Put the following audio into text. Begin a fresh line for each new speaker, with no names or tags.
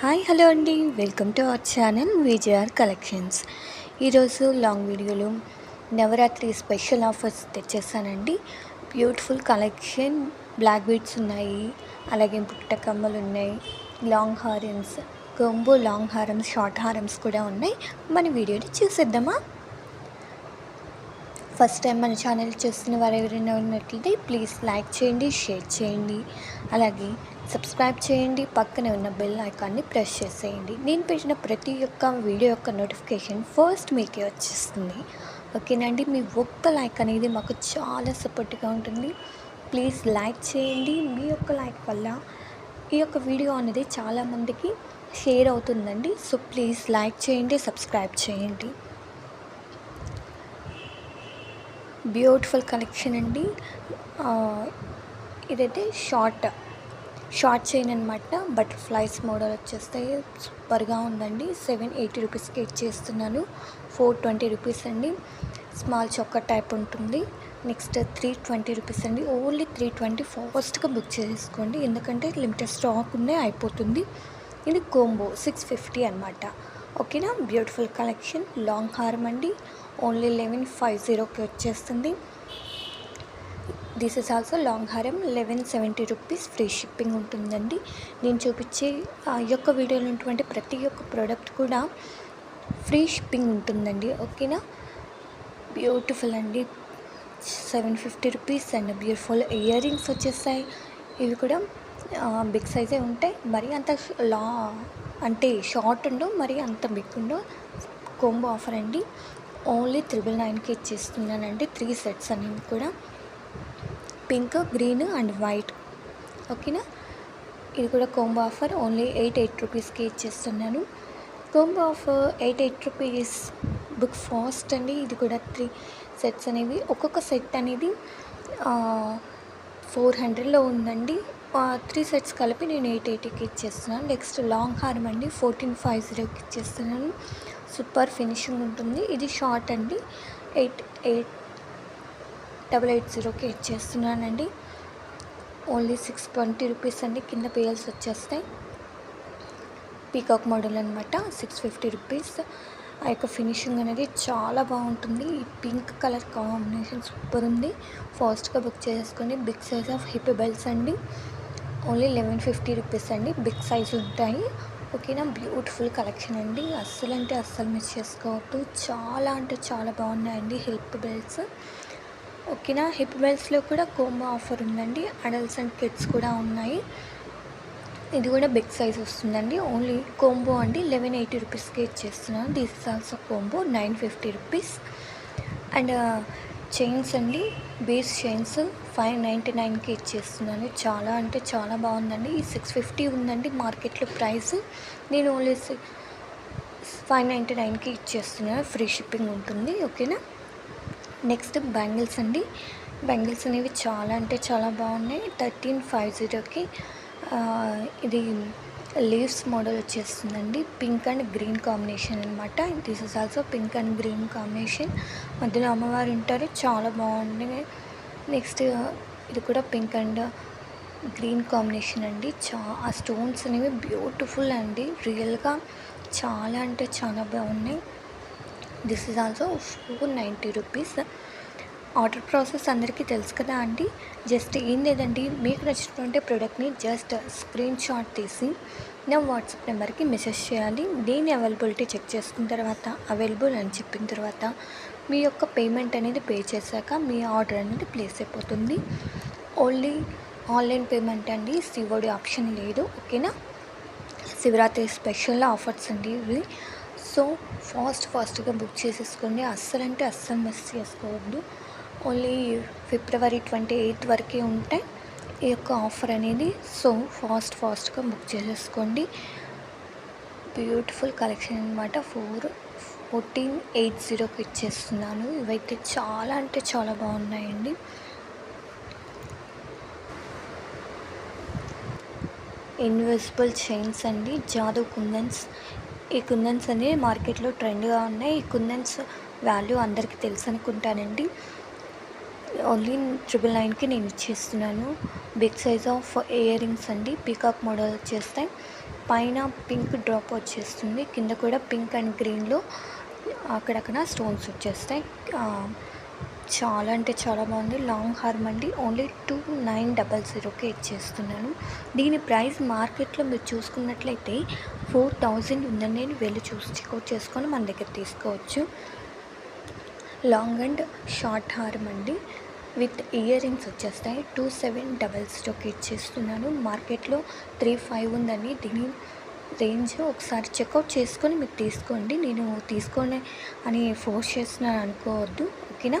Hi hello అండి. Welcome to our channel విజయఆర్ collections. ఈరోజు long వీడియోలో నవరాత్రి స్పెషల్ ఆఫర్స్ తెచ్చేసానండి. బ్యూటిఫుల్ కలెక్షన్ బ్లాక్ బీడ్స్ ఉన్నాయి అలాగే పుట్ట కమ్మలు ఉన్నాయి లాంగ్ హారమ్స్ కొంబో లాంగ్ హారమ్స్ షార్ట్ హారమ్స్ కూడా ఉన్నాయి. మన వీడియోని చూసేద్దామా? ఫస్ట్ టైం మన ఛానల్ చూస్తున్న వారు ఎవరైనా ఉన్నట్లయితే ప్లీజ్ లైక్ చేయండి షేర్ చేయండి. అలాగే సబ్స్క్రైబ్ చేయండి. పక్కనే ఉన్న బెల్ ఐకాన్ని ప్రెస్ చేసేయండి. నేను పెట్టిన ప్రతి ఒక్క వీడియో యొక్క నోటిఫికేషన్ ఫస్ట్ మీకే వచ్చేస్తుంది. ఓకేనండి మీ ఒక్క లైక్ అనేది మాకు చాలా సపోర్ట్గా ఉంటుంది. ప్లీజ్ లైక్ చేయండి. మీ యొక్క లైక్ వల్ల ఈ యొక్క వీడియో అనేది చాలామందికి షేర్ అవుతుందండి. సో ప్లీజ్ లైక్ చేయండి. సబ్స్క్రైబ్ చేయండి. బ్యూటిఫుల్ కలెక్షన్ అండి. Uh, ఇదైతే షార్ట్ షార్ట్ చైన్ అనమాట బటర్ఫ్లైస్ మోడల్ వచ్చేస్తాయి సూపర్గా ఉందండి. సెవెన్ ఎయిటీ రూపీస్కి ఇచ్చేస్తున్నాను ఫోర్ ట్వంటీ రూపీస్ అండి. స్మాల్ చొక్క టైప్ ఉంటుంది. నెక్స్ట్ త్రీ ట్వంటీ రూపీస్ అండి. ఓన్లీ త్రీ ట్వంటీ ఫాస్ట్గా బుక్ చేసుకోండి. ఎందుకంటే లిమిటెడ్ స్టాక్ ఉన్నాయి అయిపోతుంది. ఇది కోంబో సిక్స్ ఫిఫ్టీ అనమాట ఓకేనా? Beautiful collection. లాంగ్ హార్మ్ అండి. ఓన్లీ లెవెన్ ఫైవ్ జీరోకి వచ్చేస్తుంది. దిస్ ఇస్ ఆల్సో లాంగ్ హారం eleven seventy rupees free shipping ఉంటుందండి. నేను చూపించే ఆ యొక్క వీడియోలో ఉన్నటువంటి ప్రతి ఒక్క ప్రోడక్ట్ కూడా ఫ్రీ షిప్పింగ్ ఉంటుందండి. ఓకేనా బ్యూటిఫుల్ అండి. Seven fifty rupees and beautiful earrings వచ్చేస్తాయి. ఇవి కూడా బిగ్ సైజే ఉంటాయి. మరి అంత లా అంటే షార్ట్ ఉండవు మరి అంత బిగ్ ఉండవు కోంబో ఆఫర్ అండి. ఓన్లీ త్రిబుల్ నైన్కి ఇచ్చేస్తున్నానండి. త్రీ సెట్స్ అనేవి కూడా. Pink green and white. ఓకేనా? ఇది కూడా combo offer. Only eight eight రూపీస్కి ఇచ్చేస్తున్నాను. Combo offer eight eight rupees book fast అండి. ఇది కూడా త్రీ సెట్స్ అనేవి. ఒక్కొక్క సెట్ అనేది ఫోర్ హండ్రెడ్లో ఉందండి. త్రీ సెట్స్ కలిపి నేను ఎయిట్ ఎయిటీకి ఇచ్చేస్తున్నాను. నెక్స్ట్ లాంగ్ హార్మ్ అండి. ఫోర్టీన్ ఫైవ్ జీరోకి ఇచ్చేస్తున్నాను. సూపర్ ఫినిషింగ్ ఉంటుంది. ఇది షార్ట్ అండి. ఎయిట్ ఎయిట్ డబల్ ఎయిట్ జీరోకి ఇచ్చేస్తున్నానండి ఓన్లీ సిక్స్ ట్వంటీ రూపీస్ అండి. కింద పేయల్స్ వచ్చేస్తాయి. పీకాక్ మోడల్ అనమాట సిక్స్ ఫిఫ్టీ రూపీస్. ఆ యొక్క ఫినిషింగ్ అనేది చాలా బాగుంటుంది. ఈ పింక్ కలర్ కాంబినేషన్ సూపర్ ఉంది. ఫాస్ట్గా బుక్ చేసుకొని big size of hip belts అండి. ఓన్లీ లెవెన్ ఫిఫ్టీ రూపీస్ అండి. బిగ్ సైజ్ ఉంటాయి. ఓకేనా? బ్యూటిఫుల్ కలెక్షన్ అండి. అస్సలు అంటే అస్సలు మిస్ చేసుకోవద్దు. చాలా అంటే చాలా బాగున్నాయండి హిప్ బెల్ట్స్. ఓకేనా? హిప్ బెల్ట్స్లో కూడా కోంబో ఆఫర్ ఉందండి. అడల్ట్స్ అండ్ కిడ్స్ కూడా ఉన్నాయి. ఇది కూడా బిగ్ సైజ్ వస్తుందండి. ఓన్లీ కోంబో అండి. లెవెన్ ఎయిటీ రూపీస్కి ఇచ్చేస్తున్నాను. This is also combo nine fifty rupees and chains అండి. బేస్ చైన్స్ ఫైవ్ నైంటీ నైన్కి ఇచ్చేస్తున్నాను. చాలా అంటే చాలా బాగుందండి. ఈ సిక్స్ ఫిఫ్టీ ఉందండి మార్కెట్లో ప్రైస్. నేను ఓన్లీ ఫైవ్ నైంటీ నైన్కి ఇచ్చేస్తున్నాను. ఫ్రీ షిప్పింగ్ ఉంటుంది. ఓకేనా? నెక్స్ట్ బ్యాంగిల్స్ అండి. బ్యాంగిల్స్ అనేవి చాలా అంటే చాలా బాగున్నాయి. థర్టీన్ ఫైవ్ జీరోకి ఇది లీవ్స్ మోడల్ వచ్చేస్తుందండి. పింక్ అండ్ గ్రీన్ కాంబినేషన్ అనమాట this is also pink and green combination. మధ్యలో అమ్మవారు ఉంటారు. చాలా బాగుంది నెక్స్ట్ ఇది కూడా పింక్ అండ్ గ్రీన్ కాంబినేషన్ అండి. చా ఆ స్టోన్స్ అనేవి బ్యూటిఫుల్ అండి. రియల్గా చాలా అంటే చాలా బాగున్నాయి. This is also four ninety rupees order process అందరికీ తెలుసు కదా అండి? జస్ట్ ఏం లేదండి మీకు నచ్చినటువంటి ప్రోడక్ట్ని జస్ట్ స్క్రీన్ షాట్ తీసి నా వాట్సాప్ నెంబర్కి మెసేజ్ చేయాలి. నేను అవైలబిలిటీ చెక్ చేసుకున్న తర్వాత అవైలబుల్ అని చెప్పిన తర్వాత మీ యొక్క పేమెంట్ అనేది పే చేశాక మీ ఆర్డర్ అనేది ప్లేస్ అయిపోతుంది. ఓన్లీ ఆన్లైన్ పేమెంట్ అండి సిఓడి ఆప్షన్ లేదు. ఓకేనా శివరాత్రి స్పెషల్ ఆఫర్స్ అండి ఇవి. సో ఫాస్ట్ ఫాస్ట్గా బుక్ చేసేసుకోండి. అస్సలు అంటే అస్సలు మిస్ చేసుకోవద్దు. ఓన్లీ ఫిబ్రవరి ట్వంటీ ఎయిత్ వరకే ఉంటే ఈ యొక్క ఆఫర్ అనేది సో ఫాస్ట్ ఫాస్ట్గా బుక్ చేసేసుకోండి. బ్యూటిఫుల్ కలెక్షన్ అనమాట ఫోర్ ఫోర్టీన్ ఎయిట్ జీరోకి ఇచ్చేస్తున్నాను. ఇవైతే చాలా అంటే చాలా బాగున్నాయండి. ఇన్విజిబుల్ చైన్స్ అండి. జాదు కుందన్స్ ఈ కుందన్స్ అనేవి మార్కెట్లో ట్రెండ్గా ఉన్నాయి. ఈ కుందన్స్ వాల్యూ అందరికీ తెలుసు అనుకుంటానండి. ఓన్లీ ట్రిపుల్ నైన్కి నేను ఇచ్చేస్తున్నాను. Big size of earrings అండి. పీకాక్ మోడల్ వచ్చేస్తాయి పైన పింక్ డ్రాప్ వచ్చేస్తుంది. కింద కూడా పింక్ అండ్ గ్రీన్లో అక్కడక్కడ స్టోన్స్ వచ్చేస్తాయి. చాలా అంటే చాలా బాగుంది. లాంగ్ హార్మ్ అండి. ఓన్లీ టూ నైన్ డబల్ జీరోకే ఇచ్చేస్తున్నాను. దీని ప్రైస్ మార్కెట్లో మీరు చూసుకున్నట్లయితే ఫోర్ థౌజండ్ ఉందని నేను వెళ్ళి చూసి చెక్అవుట్ చేసుకొని మన దగ్గర తీసుకోవచ్చు. లాంగ్ అండ్ షార్ట్ హార్మ్ అండి. విత్ ఇయర్ రింగ్స్ వచ్చేస్తాయి. టూ సెవెన్ డబల్ జీరోకి ఇచ్చేస్తున్నాను. మార్కెట్లో త్రీ ఫైవ్ ఉందని దీని రేంజ్ ఒకసారి చెక్అవుట్ చేసుకొని మీరు తీసుకోండి. నేను తీసుకొని అని ఫోర్స్ చేస్తున్నాను అనుకోవద్దు. ఓకేనా?